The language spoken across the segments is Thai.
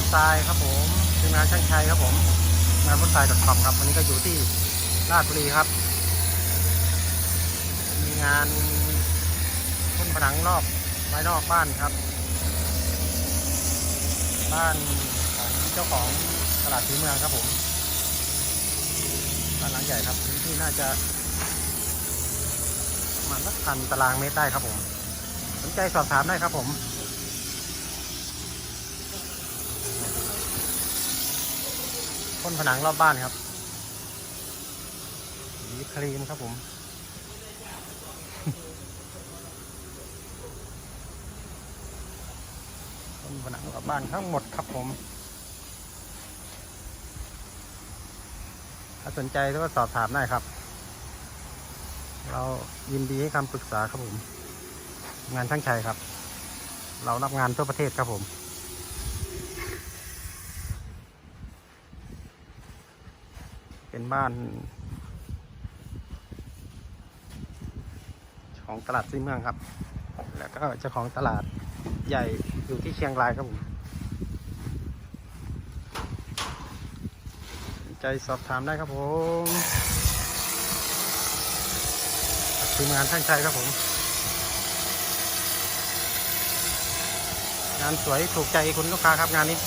ทรายครับผมทีมงานช่างชัยครับผมงานพ่นทรายดอทคอมครับวันนี้ก็อยู่ที่ราชบุรีครับ มีงานพ่นผนังรอบภายนอกบ้านครับ บ้านของเจ้าของตลาดสีเมืองครับผมบ้านหลังใหญ่ครับพื้นที่น่าจะประมาณสักพันตารางเมตรได้ครับผม สนใจสอบถามได้ครับผม พ่นผนังรอบบ้านครับสีครีมครับผม พ่นผนังรอบบ้านทั้งหมดครับผม ถ้าสนใจก็สอบถามได้ครับ เรายินดีให้คำปรึกษาครับผม งานช่างชัยครับ เรารับงานทั่วประเทศครับผม เป็นบ้าน ของตลาดซีเมืองครับ แล้วก็เจ้าของตลาดใหญ่อยู่ที่เชียงรายครับผมใจสอบถามได้ครับผมทีมงานท่านชัยครับผม งานสวยถูกใจคุณลูกค้าครับงานนี้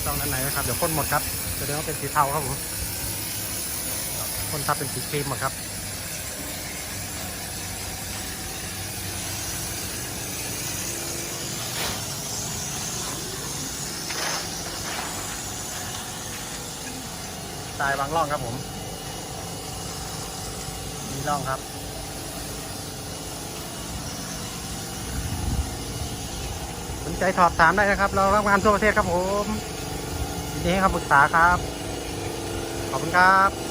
มีซองด้านไหนนะครับ เดี๋ยวพ่นหมดครับจะเดี๋ยวเป็นสีเทาครับผมพ่นทับเป็นสีครีมหมดครับทรายวางร่องครับผมมีร่องครับสนใจสอบถามได้นะครับ เรารับงานทั่วประเทศครับผม ดีให้คำปรึกษาครับ ขอบคุณครับ